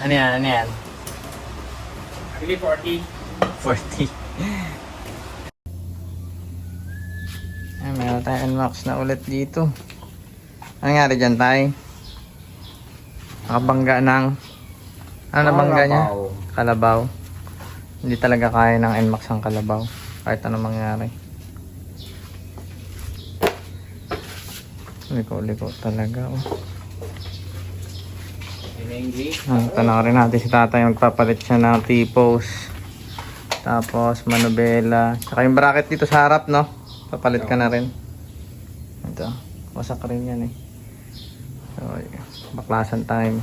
Ano yan? Ano yan? Actually, 40. 40. Ay, meron tayo unbox na ulit dito. Ano nangyari dyan tayo? Nakabangga ng... Ano nabangga niya? Kalabaw. Hindi talaga kaya ng NMAX ang kalabaw. Kahit ano mangyari. Liko-liko talaga. Oh. Pinenggi. Ah, Tanawin natin si tatay magpapalit siya ng T-pose. Tapos manubela. Tsaka yung bracket dito sa harap, no? Papalit ka na rin. Ito. Wasak rin yan eh. So, baklasan time.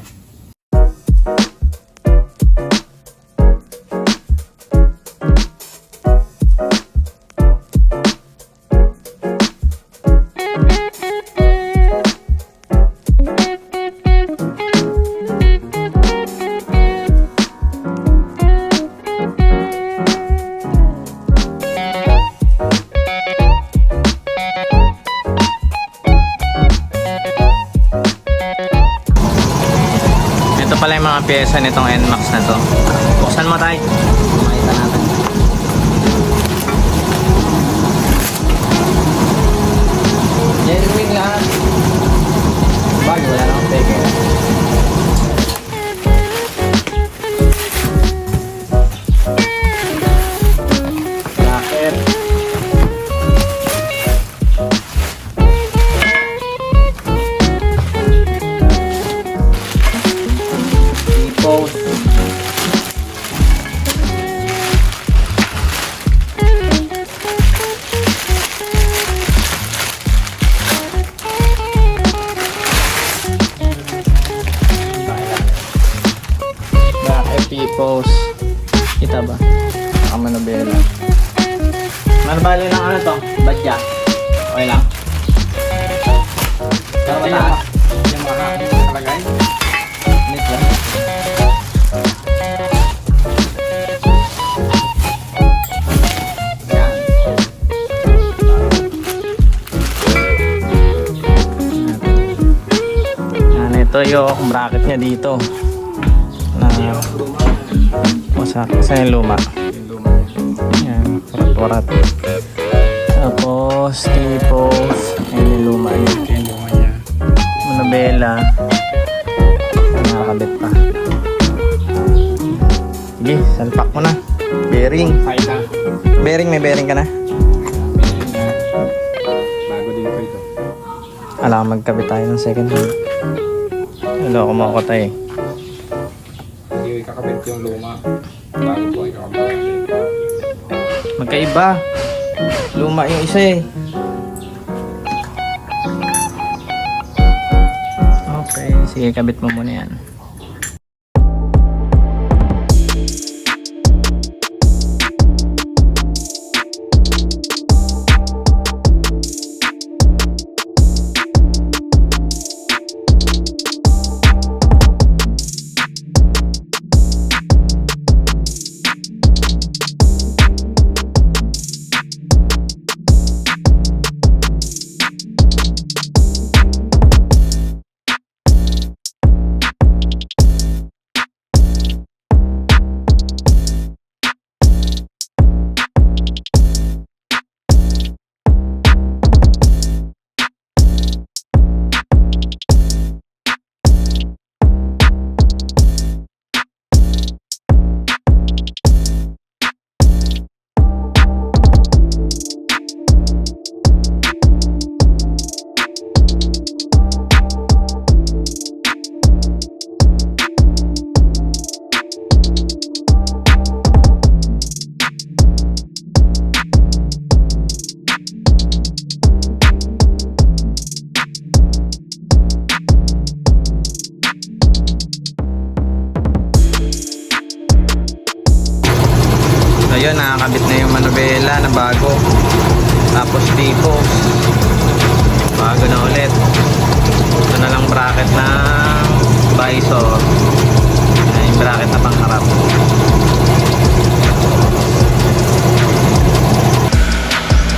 Pala yung mga pyesa nitong NMAX na to. Buksan mo tayo. Makita natin. Saka manobela. Marbali lang ano to? Badya. Okay lang? Pero mataas. yung, mga nakalagay. Lit lang. Ito yung bracket niya dito. Na wasak sa luma. Parat-parat. Tapos, tipos, ayun yung luma niya. Yung luma niya. Nakakabit pa. Sige, salpak mo na. Bearing. Bearing, may bearing ka na. Bago din ko ito. Alam magkabit tayo ng second hand. Hello, kumako tayo. Hindi ko ikakabit yung luma. Bago ko ikakabit. Magkaiba. Luma yung isa eh. Okay, sige, kabit mo muna yan. Ayun, nakakabit na yung manubela na bago. Tapos tipo. Bago na ulit. Ito na lang bracket ng visor. Ayan yung bracket na pangharap.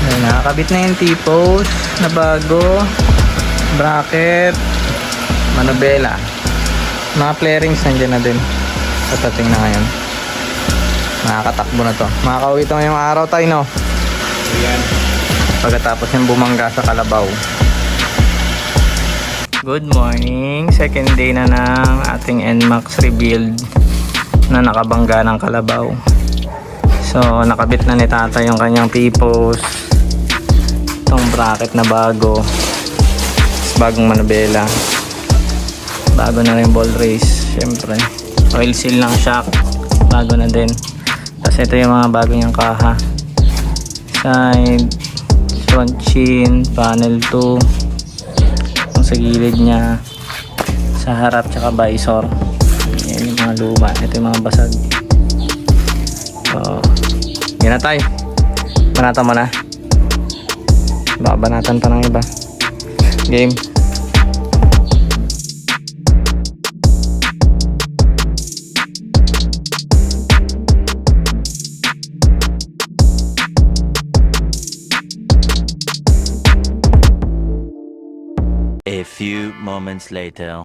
Ayan, nakakabit na yung T-post na bago. Bracket. Manubela. Mga flarings nandiyan na din. Patating na ngayon. Nakakatakbo na to. Makakauwi to ngayong araw tayo, no? Ayan. Pagkatapos yung bumangga sa Kalabaw. Good morning! Second day na ng ating NMAX rebuild na nakabangga ng Kalabaw. So, nakabit na ni tata yung kanyang T-post. Itong bracket na bago. Tapos bagong manabela. Bago na rin ball race, syempre. Oil seal ng shock. Bago na din. Tapos ito yung mga bago niyang kaha. Side, front chin, panel 2 yung sa gilid niya sa harap tsaka visor. Yan yung mga luma ito yung mga basag. So yun na tayo banatan mo na. Baka banatan pa ng iba. Game moments later.